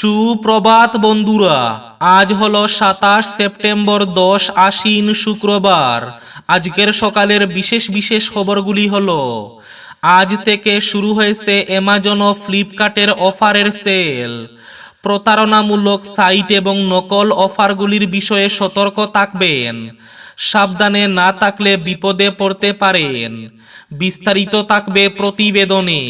সুপ্রভাত বন্ধুরা, আজ হলো সাতাশ সেপ্টেম্বর দশ আশ্বিন শুক্রবার। আজকের সকালের বিশেষ বিশেষ খবরগুলি হলো, আজ থেকে শুরু হয়েছে অ্যামাজন ও ফ্লিপকার্টের অফারের সেল। প্রতারণামূলক সাইট এবং নকল অফারগুলির বিষয়ে সতর্ক থাকবেন। সাবধানে না থাকলে বিপদে পড়তে পারেন। বিস্তারিত থাকবে প্রতিবেদনে।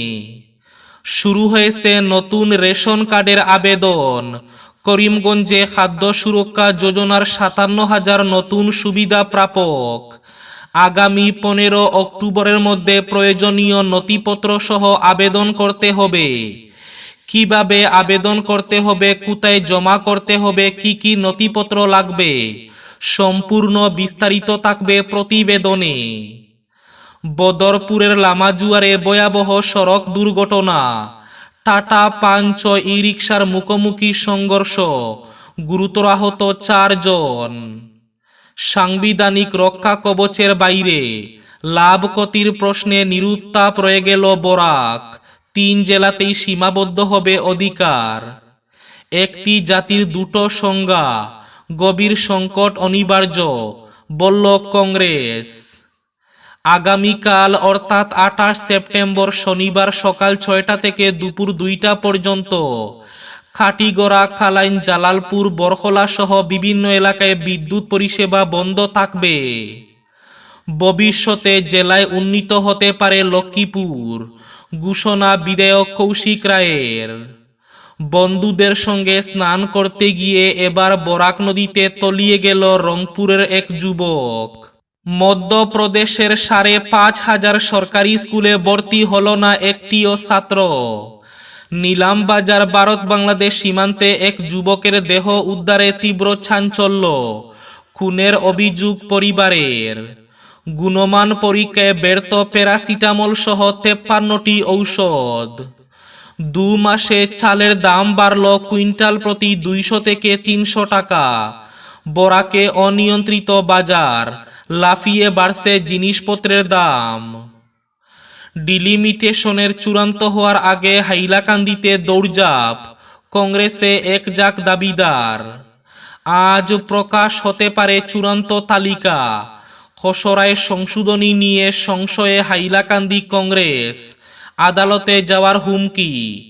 শুরু হয়েছে নতুন রেশন কার্ডের আবেদন। করিমগঞ্জে খাদ্য সুরক্ষা যোজনার সাতান্ন হাজার নতুন সুবিধা প্রাপক। আগামী পনেরো অক্টোবরের মধ্যে প্রয়োজনীয় নথিপত্র সহ আবেদন করতে হবে। কীভাবে আবেদন করতে হবে, কোথায় জমা করতে হবে, কি কি নথিপত্র লাগবে? সম্পূর্ণ বিস্তারিত থাকবে প্রতিবেদনে। বদরপুরের লামাজুয়ারে ভয়াবহ সড়ক দুর্ঘটনা। টাটা পাঞ্চ ই রিক্সার মুখোমুখি সংঘর্ষ, গুরুতর আহত চারজন। সাংবিধানিক রক্ষা কবচের বাইরে, লাভ ক্ষতির প্রশ্নে নিরুত্তাপ রয়ে গেল বরাক, তিন জেলাতেই সীমাবদ্ধ হবে অধিকার। একটি জাতির দুটো সংজ্ঞা, গভীর সংকট অনিবার্য, বলল কংগ্রেস। আগামীকাল অর্থাৎ আঠাশ সেপ্টেম্বর শনিবার সকাল ছয়টা থেকে দুপুর দুইটা পর্যন্ত। খাটিগড়া, খালাইন, জালালপুর, বরখলা সহ বিভিন্ন এলাকায় বিদ্যুৎ পরিষেবা বন্ধ থাকবে। ভবিষ্যতে জেলায় উন্নীত হতে পারে লক্ষ্মীপুর। ঘোষণা বিধায়ক কৌশিক রায়ের। বন্ধুদের সঙ্গে স্নান করতে গিয়ে এবার বরাক নদীতে তলিয়ে গেল রংপুরের এক যুবক। মধ্যপ্রদেশের সাড়ে পাঁচ হাজার সরকারি স্কুলে ভর্তি হলো না একটিও ছাত্র। নিলামবাজার ভারত বাংলাদেশ সীমান্তে এক যুবকের দেহ উদ্ধারে তীব্র চাঞ্চল্য। খুনের অভিযোগ পরিবারের। গুণমান পরীক্ষায় ব্যর্থ প্যারাসিটামল সহ তেপ্পান্নটি ঔষধ। দু মাসে চালের দাম বাড়ল কুইন্টাল প্রতি দুইশো থেকে তিনশো টাকা। বরাকে অনিয়ন্ত্রিত বাজার। লাফিয়ে বাড়ছে জিনিসপত্রের দাম। ডিলিমিটেশনের চূড়ান্ত হওয়ার আগে হাইলাকান্দিতে দৌড়জাপ কংগ্রেসে একজাক দাবিদার। আজ প্রকাশ হতে পারে চূড়ান্ত তালিকা। খসড়ায় সংশোধনী নিয়ে সংশয়ে হাইলাকান্দি কংগ্রেস। আদালতে যাওয়ার হুমকি।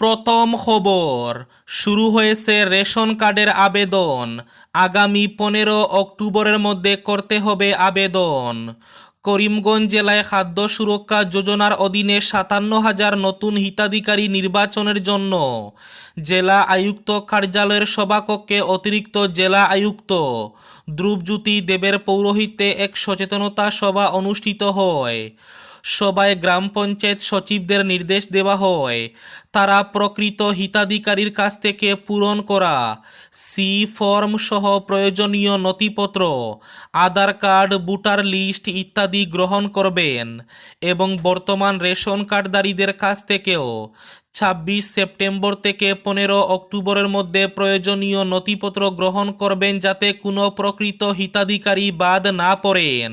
প্রথম খবর, শুরু হয়েছে রেশন কার্ডের আবেদন। আগামী পনেরো অক্টোবরের মধ্যে করতে হবে আবেদন। করিমগঞ্জ জেলায় খাদ্য সুরক্ষা যোজনার অধীনে সাতান্ন হাজার নতুন হিতাধিকারী নির্বাচনের জন্য জেলা আয়ুক্ত কার্যালয়ের সভাকক্ষে অতিরিক্ত জেলা আয়ুক্ত ধ্রুবজ্যোতি দেবের পৌরোহিত্যে এক সচেতনতা সভা অনুষ্ঠিত হয়। সভায় গ্রাম পঞ্চায়েত সচিবদের নির্দেশ দেওয়া হয়। তারা প্রকৃত হিতাধিকারীর কাছ থেকে পূরণ করা, সি ফর্ম সহ প্রয়োজনীয় নথিপত্র, আধার কার্ড, ভোটার লিস্ট ইত্যাদি গ্রহণ করবেন এবং বর্তমান রেশন কার্ডধারীদের কাছ থেকেও ছাব্বিশ সেপ্টেম্বর থেকে পনেরো অক্টোবরের মধ্যে প্রয়োজনীয় নথিপত্র গ্রহণ করবেন যাতে কোনো প্রকৃত হিতাধিকারী বাদ না পড়েন।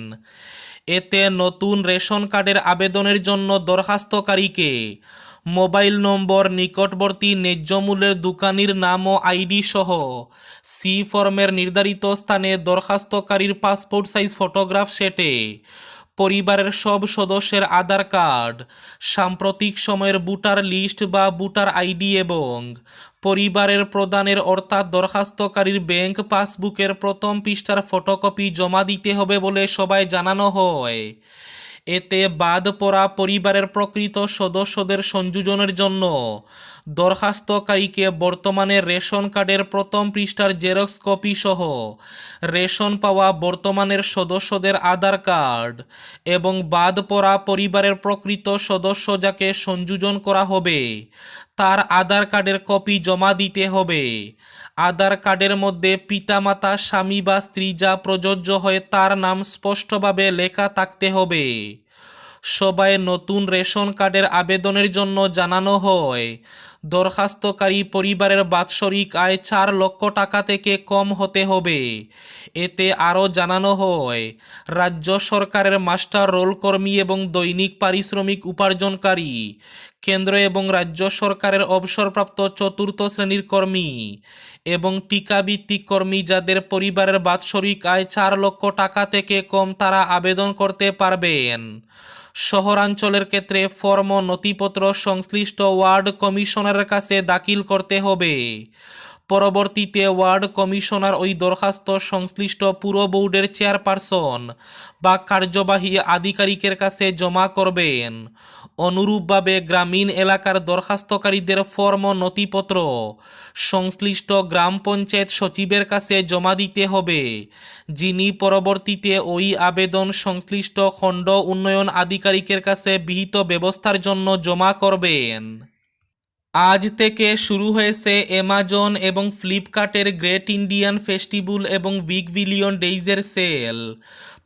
এতে নতুন রেশন কার্ডের আবেদনের জন্য দরখাস্তকারীকে মোবাইল নম্বর, নিকটবর্তী ন্যায্য মূল্যের দোকানির নাম ও আইডি সহ সি ফর্মের নির্ধারিত স্থানে দরখাস্তকারীর পাসপোর্ট সাইজ ফটোগ্রাফ সেটে পরিবারের সব সদস্যের আধার কার্ড, সাম্প্রতিক সময়ের ভোটার লিস্ট বা ভোটার আইডি এবং পরিবারের প্রদানের অর্থাৎ দরখাস্তকারীর ব্যাংক পাসবুকের প্রথম পৃষ্ঠার ফটোকপি জমা দিতে হবে বলে সবাই জানানো হয়। এতে বাদ পড়া পরিবারের প্রকৃত সদস্যদের সংযোজনের জন্য দরখাস্তকারীকে বর্তমানে রেশন কার্ডের প্রথম পৃষ্ঠার জেরক্স কপি সহ রেশন পাওয়া বর্তমানের সদস্যদের আধার কার্ড এবং বাদ পড়া পরিবারের প্রকৃত সদস্য যাকে সংযোজন করা হবে, তার আধার কার্ডের কপি জমা দিতে হবে। আধার কার্ডের মধ্যে পিতামাতা, স্বামী বা স্ত্রী যা প্রযোজ্য হয় তার নাম স্পষ্টভাবে লেখা থাকতে হবে। সবাই নতুন রেশন কার্ডের আবেদনের জন্য জানানো হয়। দরখাস্তকারী পরিবারের বাৎসরিক আয় চার লক্ষ টাকা থেকে কম হতে হবে। এতে আরও জানানো হয়, রাজ্য সরকারের মাস্টার রোল কর্মী এবং দৈনিক পারিশ্রমিক উপার্জনকারী, কেন্দ্র এবং রাজ্য সরকারের অবসরপ্রাপ্ত চতুর্থ শ্রেণির কর্মী এবং টিকাভিত্তিক কর্মী যাদের পরিবারের বাৎসরিক আয় চার লক্ষ টাকা থেকে কম তারা আবেদন করতে পারবেন। শহরাঞ্চলের ক্ষেত্রে ফর্ম নথিপত্র সংশ্লিষ্ট ওয়ার্ড কমিশনারের কাছে দাখিল করতে হবে। পরবর্তীতে ওয়ার্ড কমিশনার ওই দরখাস্ত সংশ্লিষ্ট পুরো বোর্ডের চেয়ারপারসন বা কার্যবাহী আধিকারিকের কাছে জমা করবেন। অনুরূপভাবে গ্রামীণ এলাকার দরখাস্তকারীদের ফর্ম নথিপত্র সংশ্লিষ্ট গ্রাম পঞ্চায়েত সচিবের কাছে জমা দিতে হবে, যিনি পরবর্তীতে ওই আবেদন সংশ্লিষ্ট খণ্ড উন্নয়ন আধিকারিকের কাছে বিহিত ব্যবস্থার জন্য জমা করবেন। আজ থেকে শুরু হয়েছে অ্যামাজন এবং ফ্লিপকার্টের গ্রেট ইন্ডিয়ান ফেস্টিভ্যাল এবং বিগ বিলিয়ন ডেইজের সেল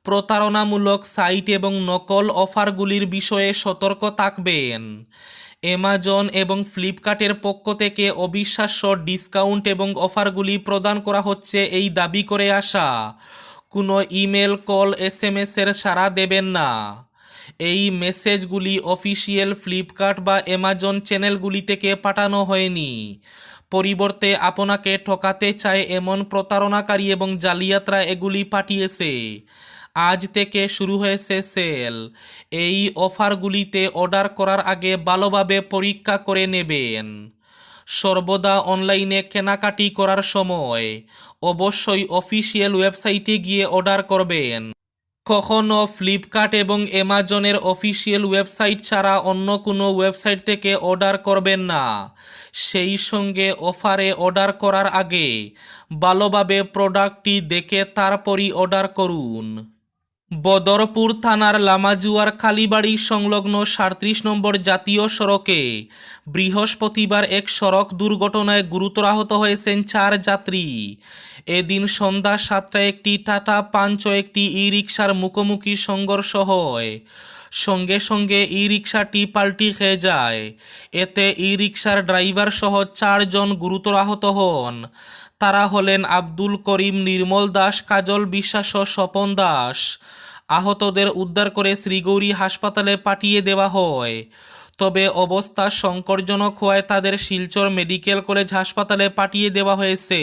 প্রতারণামূলক সাইট এবং নকল অফারগুলির বিষয়ে সতর্ক থাকবেন। অ্যামাজন এবং ফ্লিপকার্টের পক্ষ থেকে অবিশ্বাস্য ডিসকাউন্ট এবং অফারগুলি প্রদান করা হচ্ছে এই দাবি করে আসা। কোনো ইমেল কল এস এম এর সাড়া দেবেন না। এই মেসেজগুলি অফিসিয়াল ফ্লিপকার্ট বা অ্যামাজন চ্যানেলগুলি থেকে পাঠানো হয়নি। পরিবর্তে আপনাকে ঠকাতে চায় এমন প্রতারণাকারী এবং জালিয়াতরা এগুলি পাঠিয়েছে। আজ থেকে শুরু হয়েছে সেল। এই অফারগুলিতে অর্ডার করার আগে ভালোভাবে পরীক্ষা করে নেবেন। সর্বদা অনলাইনে কেনাকাটি করার সময়। অবশ্যই অফিসিয়াল ওয়েবসাইটে গিয়ে অর্ডার করবেন। কখনও ফ্লিপকার্ট এবং অ্যামাজনের অফিসিয়াল ওয়েবসাইট ছাড়া অন্য কোনো ওয়েবসাইট থেকে অর্ডার করবেন না। সেই সঙ্গে অফারে অর্ডার করার আগে ভালোভাবে প্রোডাক্টটি দেখে তারপরই অর্ডার করুন। বদরপুর থানার লামাজুয়ার কালীবাড়ি সংলগ্ন সাঁত্রিশ নম্বর জাতীয় সড়কে বৃহস্পতিবার এক সড়ক দুর্ঘটনায় গুরুতর আহত হয়েছেন চার যাত্রী। এদিন সন্ধ্যা সাতটায় একটি টাটা পাঞ্চ একটি ই রিক্সার মুখোমুখি সংঘর্ষ হয়। সঙ্গে সঙ্গে ই রিক্সাটি পাল্টি খেয়ে যায়। এতে ই রিক্সার ড্রাইভার সহ চারজন গুরুতর আহত হন। তারা হলেন আব্দুল করিম নির্মল দাস, কাজল বিশ্বাস ও স্বপন দাস। আহতদের উদ্ধার করে শ্রীগৌরী হাসপাতালে পাঠিয়ে দেওয়া হয়। তবে অবস্থা সংকটজনক হওয়ায় তাদের শিলচর মেডিকেল কলেজ হাসপাতালে পাঠিয়ে দেওয়া হয়েছে।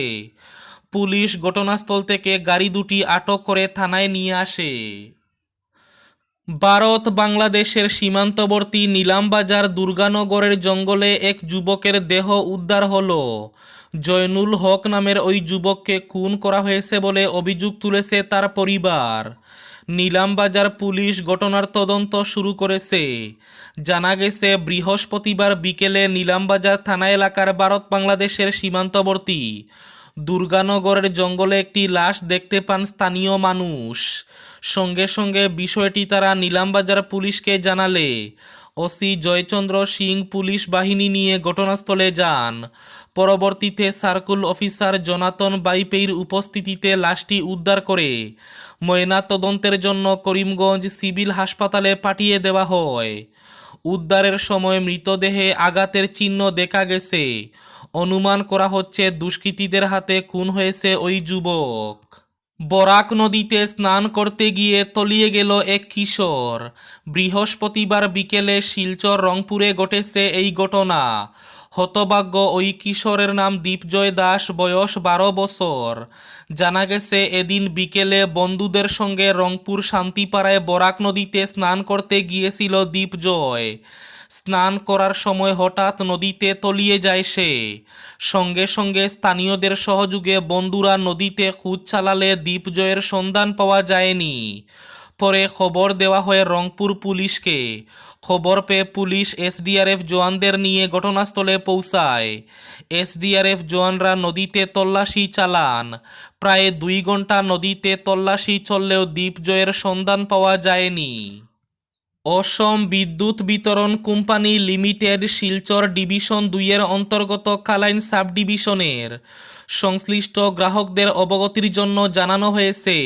পুলিশ ঘটনাস্থল থেকে গাড়ি দুটি আটক করে থানায় নিয়ে আসে। ভারত, বাংলাদেশের সীমান্তবর্তী নীলামবাজার দুর্গানগরের জঙ্গলে এক যুবকের দেহ উদ্ধার হলো। জয়নুল হক নামের ওই যুবককে খুন করা হয়েছে বলে অভিযোগ তুলেছে তার পরিবার। নিলামবাজার পুলিশ ঘটনার তদন্ত শুরু করেছে। জানা গেছে, বৃহস্পতিবার বিকেলে নিলামবাজার থানা এলাকার ভারত বাংলাদেশের সীমান্তবর্তী দুর্গানগরের জঙ্গলে একটি লাশ দেখতে পান স্থানীয় মানুষ। সঙ্গে সঙ্গে বিষয়টি তারা নিলামবাজার পুলিশকে জানালে। ওসি জয়চন্দ্র সিং পুলিশ বাহিনী নিয়ে ঘটনাস্থলে যান। পরবর্তীতে সার্কুল অফিসার জনাতন বাইপেইর উপস্থিতিতে লাশটি উদ্ধার করে ময়না তদন্তের জন্য করিমগঞ্জ সিভিল হাসপাতালে পাঠিয়ে দেওয়া হয়। উদ্ধারের সময় মৃতদেহে আঘাতের চিহ্ন দেখা গেছে। অনুমান করা হচ্ছে দুষ্কৃতীদের হাতে খুন হয়েছে ওই যুবক। বরাক নদীতে স্নান করতে গিয়ে তলিয়ে গেল এক কিশোর। বৃহস্পতিবার বিকেলে শিলচর রংপুরে ঘটেছে এই ঘটনা। হতভাগ্য ওই কিশোরের নাম দীপজয় দাস, বয়স বারো বছর। জানা গেছে, এদিন বিকেলে বন্ধুদের সঙ্গে রংপুর শান্তিপাড়ায় বরাক নদীতে স্নান করতে গিয়েছিল দীপজয়। স্নান করার সময় হঠাৎ নদীতে তলিয়ে যায় সে। সঙ্গে সঙ্গে স্থানীয়দের সহযোগে বন্ধুরা নদীতে খুঁজ চালালে দীপজয়ের সন্ধান পাওয়া যায়নি। পরে খবর দেওয়া হয় রংপুর পুলিশকে। খবর পেয়ে পুলিশ এসডিআরএফ জওয়ানদের নিয়ে ঘটনাস্থলে পৌঁছায়। এসডিআরএফ জওয়ানরা নদীতে তল্লাশি চালান। প্রায় দুই ঘণ্টা নদীতে তল্লাশি চললেও দ্বীপজয়ের সন্ধান পাওয়া যায়নি। অসম বিদ্যুৎ বিতরণ কোম্পানি লিমিটেড শিলচর ডিভিশন দুইয়ের অন্তর্গত কালাইন সাব ডিভিশনের সংশ্লিষ্ট গ্রাহকদের অবগতির জন্য জানানো হয়েছে।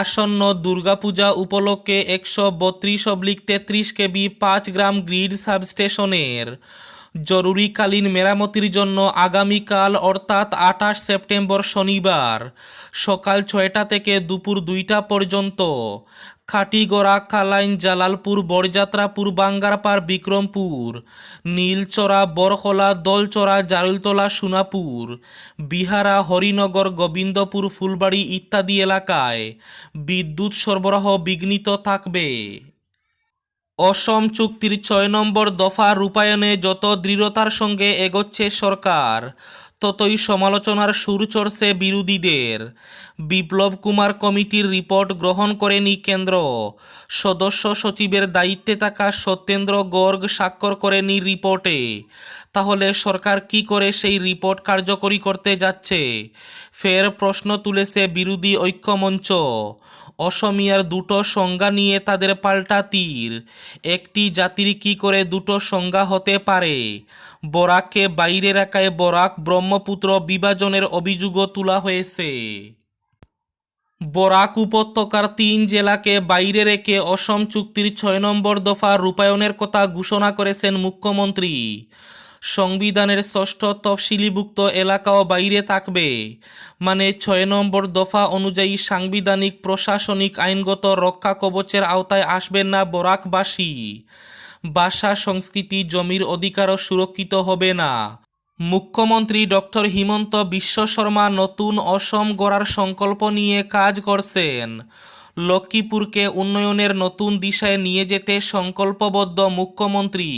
আসন্ন দুর্গাপূজা উপলক্ষে একশো বত্রিশ অব্লিক তেত্রিশ কেবি পাঁচ গ্রাম গ্রিড সাবস্টেশনের জরুরিকালীন মেরামতির জন্য আগামীকাল, অর্থাৎ আঠাশ সেপ্টেম্বর শনিবার, সকাল ছয়টা থেকে দুপুর দুইটা পর্যন্ত। খাটিগড়া, কালাইন, জালালপুর বরযাত্রাপুর বাঙ্গারপাড়, বিক্রমপুর, নীলচরা, বরখলা দলচড়া জারুলতলা, সোনাপুর, বিহারা, হরিনগর, গোবিন্দপুর, ফুলবাড়ি ইত্যাদি এলাকায় বিদ্যুৎ সরবরাহ বিঘ্নিত থাকবে। অসম চুক্তির ছয় নম্বর দফা রূপায়ণে যত দৃঢ়তার সঙ্গে এগোচ্ছে সরকার, ততই সমালোচনার সুর চড়ছে বিরোধীদের। বিপ্লব কুমার কমিটির রিপোর্ট গ্রহণ করেনি কেন্দ্র। সদস্য সচিবের দায়িত্বে থাকা সত্যেন্দ্র গর্গ স্বাক্ষর করেনি রিপোর্টে। তাহলে সরকার কি করে সেই রিপোর্ট কার্যকরী করতে যাচ্ছে? ফের প্রশ্ন তুলেছে বিরোধী ঐক্যমঞ্চ। অসমিয়ার দুটো সংজ্ঞা নিয়ে তাদের পাল্টা তীর। একটি জাতির কি করে দুটো সংজ্ঞা হতে পারে? বরাককে বাইরে রাখায় বরাক ব্রহ্মপুত্র বিভাজনের অভিযোগও তোলা হয়েছে। বরাক উপত্যকার তিন জেলাকে বাইরে রেখে অসম চুক্তির ছয় নম্বর দফা রূপায়ণের কথা ঘোষণা করেছেন মুখ্যমন্ত্রী। সংবিধানের ষষ্ঠ তফসিলিভুক্ত এলাকাও বাইরে থাকবে। মানে ছয় নম্বর দফা অনুযায়ী সাংবিধানিক, প্রশাসনিক, আইনগত রক্ষা কবচের আওতায় আসবেন না বরাকবাসী। ভাষা সংস্কৃতি, জমির অধিকারও সুরক্ষিত হবে না। মুখ্যমন্ত্রী ডক্টর হিমন্ত বিশ্ব শর্মা নতুন অসম গড়ার সংকল্প নিয়ে কাজ করছেন। লক্ষ্মীপুরকে উন্নয়নের নতুন দিশায় নিয়ে যেতে সংকল্পবদ্ধ মুখ্যমন্ত্রী।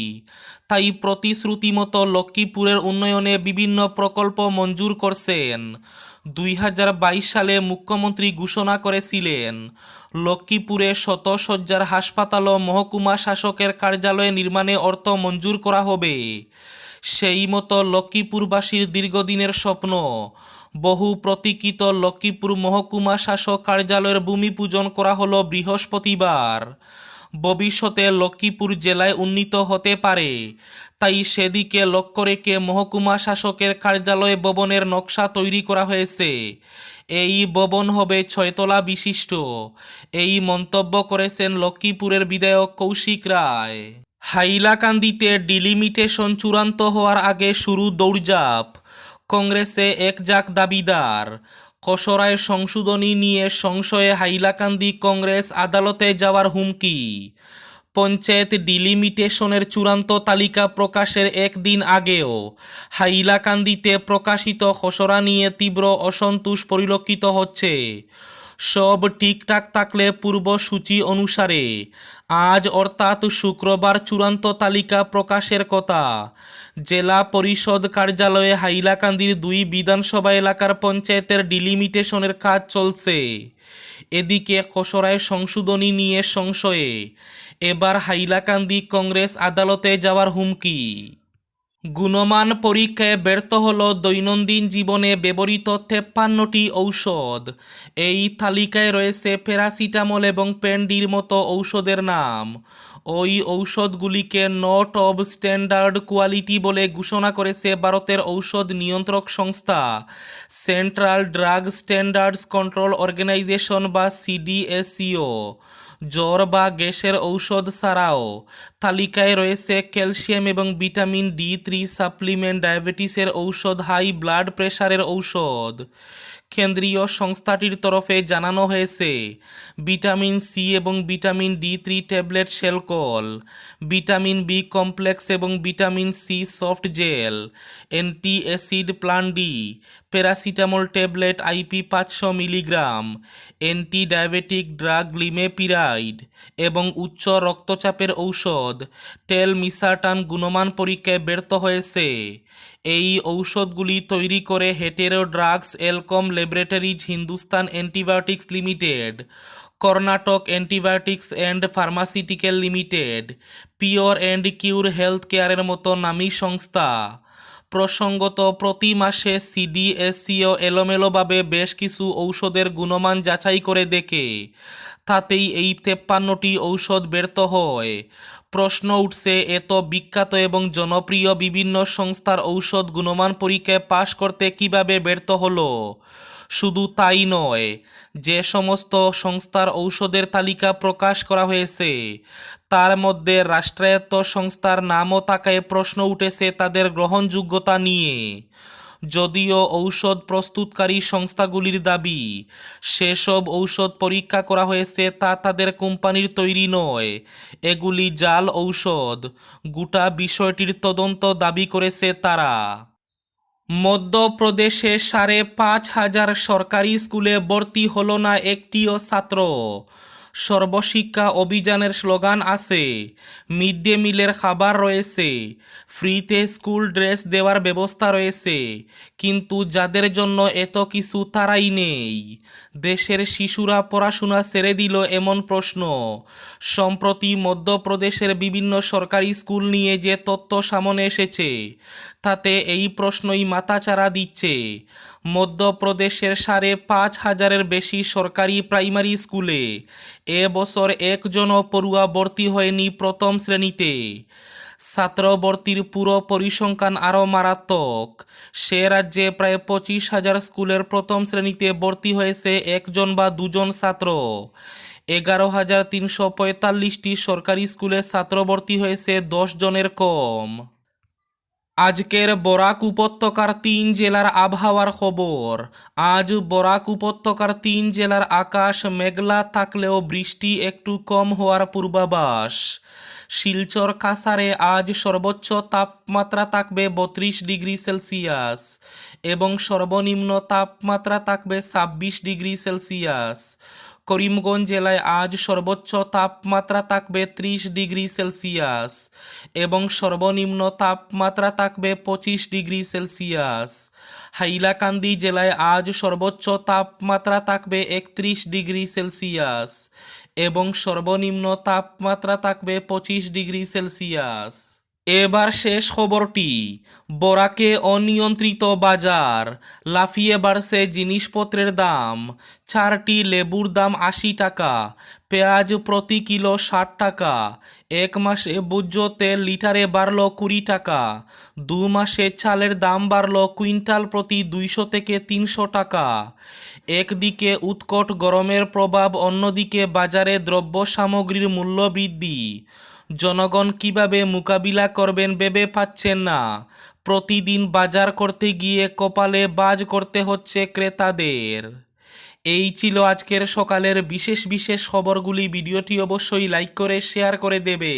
তাই প্রতিশ্রুতি মতো লক্ষ্মীপুরের উন্নয়নে বিভিন্ন প্রকল্প মঞ্জুর করছেন। দুই হাজার বাইশ সালে মুখ্যমন্ত্রী ঘোষণা করেছিলেন, লক্ষ্মীপুরে শত শয্যার হাসপাতাল ও মহকুমা শাসকের কার্যালয় নির্মাণে অর্থ মঞ্জুর করা হবে। সেই মতো লক্ষ্মীপুরবাসীর দীর্ঘদিনের স্বপ্ন বহু প্রতীক্ষিত লক্ষ্মীপুর মহকুমা শাসক কার্যালয়ের ভূমি পূজন করা হলো বৃহস্পতিবার। ভবিষ্যতে লক্ষ্মীপুর জেলায় উন্নীত হতে পারে। তাই সেদিকে লক্ষ্য রেখে মহকুমা শাসকের কার্যালয় ভবনের নকশা তৈরি করা হয়েছে। এই ভবন হবে ছয়তলা বিশিষ্ট। এই মন্তব্য করেছেন লক্ষ্মীপুরের বিধায়ক কৌশিক রায়। হাইলাকান্দিতে ডিলিমিটেশন চূড়ান্ত হওয়ার আগে শুরু দৌড়ঝাঁপ। কংগ্রেসে একজাক দাবিদার। খসড়ায় সংশোধনী নিয়ে সংশয়ে হাইলাকান্দি কংগ্রেস আদালতে যাওয়ার হুমকি। পঞ্চায়েত ডিলিমিটেশনের চূড়ান্ত তালিকা প্রকাশের একদিন আগেও হাইলাকান্দিতে প্রকাশিত খসড়া নিয়ে তীব্র অসন্তোষ পরিলক্ষিত হচ্ছে। সব ঠিকঠাক থাকলে পূর্বসূচি অনুসারে। আজ অর্থাৎ শুক্রবার চূড়ান্ত তালিকা প্রকাশের কথা। জেলা পরিষদ কার্যালয়ে হাইলাকান্দির দুই বিধানসভা এলাকার পঞ্চায়েতের ডিলিমিটেশনের কাজ চলছে। এদিকে খসড়ায় সংশোধনী নিয়ে সংশয়ে। এবার হাইলাকান্দি কংগ্রেস আদালতে যাওয়ার হুমকি। গুণমান পরীক্ষায় ব্যর্থ হল দৈনন্দিন জীবনে ব্যবহৃত তেপ্পান্নটি ঔষধ। এই তালিকায় রয়েছে প্যারাসিটামল এবং পেন্ডির মতো ঔষধের নাম। ওই ঔষধগুলিকে নট অব স্ট্যান্ডার্ড কোয়ালিটি বলে ঘোষণা করেছে ভারতের ঔষধ নিয়ন্ত্রক সংস্থা। Central drug standards control organization বা সিডিএসিও জ্বর বা গ্যাসের ঔষধ ছাড়াও তালিকায় রয়েছে ক্যালসিয়াম এবং ভিটামিন ডি, থ্রি সাপ্লিমেন্ট, ডায়াবেটিসের ঔষধ, হাই ব্লাড প্রেশারের ঔষধ। কেন্দ্রীয় সংস্থাটির তরফে জানানো হয়েছে, ভিটামিন সি এবং vitamin D three tablet Shelcal vitamin B complex এবং vitamin C soft gel anti acid Pan D, paracetamol tablet IP পাঁচশো milligram anti diabetic drug glimepiride এবং উচ্চ রক্তচাপের ঔষধ টেল মিসাটান গুণমান পরীক্ষায় ব্যর্থ হয়েছে। এই ঔষধগুলি তৈরি করে Hetero drugs Alkem laboratories Hindustan antibiotics limited, Karnataka antibiotics and pharmaceutical limited, pure and cure health কেয়ারের মতো নামী সংস্থা। প্রসঙ্গত, প্রতি মাসে সিডিএসিও এলোমেলোভাবে বেশ কিছু ঔষধের গুণমান যাচাই করে দেখে। তাতেই এই তেপ্পান্নটি ঔষধ ব্যর্থ হয়। প্রশ্ন উঠছে এত বিখ্যাত এবং জনপ্রিয় বিভিন্ন সংস্থার ঔষধ গুণমান পরীক্ষায় পাশ করতে কীভাবে ব্যর্থ হলো? শুধু তাই নয়, যে সমস্ত সংস্থার ঔষধের তালিকা প্রকাশ করা হয়েছে, তার মধ্যে রাষ্ট্রায়ত্ত সংস্থার নামও থাকায় প্রশ্ন উঠেছে তাদের গ্রহণযোগ্যতা নিয়ে। যদিও ঔষধ প্রস্তুতকারী সংস্থাগুলির দাবি, সেসব ঔষধ পরীক্ষা করা হয়েছে তা তাদের কোম্পানির তৈরি নয়, এগুলি জাল ঔষধ, গোটা বিষয়টির তদন্ত দাবি করেছে তারা। মধ্যপ্রদেশে সাড়ে পাঁচ হাজার সরকারি স্কুলে ভর্তি হলো না একটিও ছাত্র। সর্বশিক্ষা অভিযানের স্লোগান আছে। মিড ডে মিলের খাবার রয়েছে। ফ্রিতে স্কুল ড্রেস দেওয়ার ব্যবস্থা রয়েছে। কিন্তু যাদের জন্য এত কিছু তারাই নেই। দেশের শিশুরা পড়াশোনা ছেড়ে দিল এমন প্রশ্ন। সম্প্রতি মধ্যপ্রদেশের বিভিন্ন সরকারি স্কুল নিয়ে যে তথ্য সামনে এসেছে, তাতে এই প্রশ্নই মাথাচাড়া দিচ্ছে। মধ্যপ্রদেশের সাড়ে পাঁচ হাজারের বেশি সরকারি প্রাইমারি স্কুলে এ বছর একজনও পড়ুয়া ভর্তি হয়নি প্রথম শ্রেণীতে। ছাত্র ভর্তির পুরো পরিসংখ্যান আরও মারাত্মক। সে রাজ্যে প্রায় পঁচিশ হাজার স্কুলের প্রথম শ্রেণীতে ভর্তি হয়েছে একজন বা দুজন ছাত্র। এগারো হাজার তিনশো পঁয়তাল্লিশটি সরকারি স্কুলে ছাত্র ভর্তি হয়েছে দশ জনের কম। আজকের বরাক উপত্যকার তিন জেলার আবহাওয়ার খবর। আজ বরাক উপত্যকার তিন জেলার আকাশ মেঘলা থাকলেও বৃষ্টি একটু কম হওয়ার পূর্বাভাস। শিলচর কাসারে আজ সর্বোচ্চ তাপমাত্রা থাকবে বত্রিশ ডিগ্রি সেলসিয়াস। এবং সর্বনিম্ন তাপমাত্রা থাকবে ছাব্বিশ ডিগ্রি সেলসিয়াস। করিমগঞ্জ জেলায় আজ সর্বোচ্চ তাপমাত্রা থাকবে ত্রিশ ডিগ্রি সেলসিয়াস এবং সর্বনিম্ন তাপমাত্রা থাকবে পঁচিশ ডিগ্রি সেলসিয়াস। হাইলাকান্দি জেলায় আজ সর্বোচ্চ তাপমাত্রা থাকবে একত্রিশ ডিগ্রি সেলসিয়াস এবং সর্বনিম্ন তাপমাত্রা থাকবে পঁচিশ ডিগ্রি সেলসিয়াস। এবার শেষ খবরটি। বরাকে অনিয়ন্ত্রিত বাজার। লাফিয়ে বাড়ছে জিনিসপত্রের দাম। চারটি লেবুর দাম আশি টাকা, পেঁয়াজ প্রতি কিলো ষাট টাকা। এক মাসে ভোজ্য তেল লিটারে বাড়ল কুড়ি টাকা। দু মাসে চালের দাম বাড়ল কুইন্টাল প্রতি দুইশো থেকে তিনশো টাকা। একদিকে উৎকট গরমের প্রভাব, অন্যদিকে বাজারে দ্রব্য সামগ্রীর মূল্য বৃদ্ধি। জনগণ কীভাবে মোকাবিলা করবেন ভেবে পাচ্ছেন না। প্রতিদিন বাজার করতে গিয়ে কপালে বাজ করতে হচ্ছে ক্রেতাদের। এই ছিল আজকের সকালের বিশেষ বিশেষ খবরগুলি। ভিডিওটি অবশ্যই লাইক করে, শেয়ার করে দেবে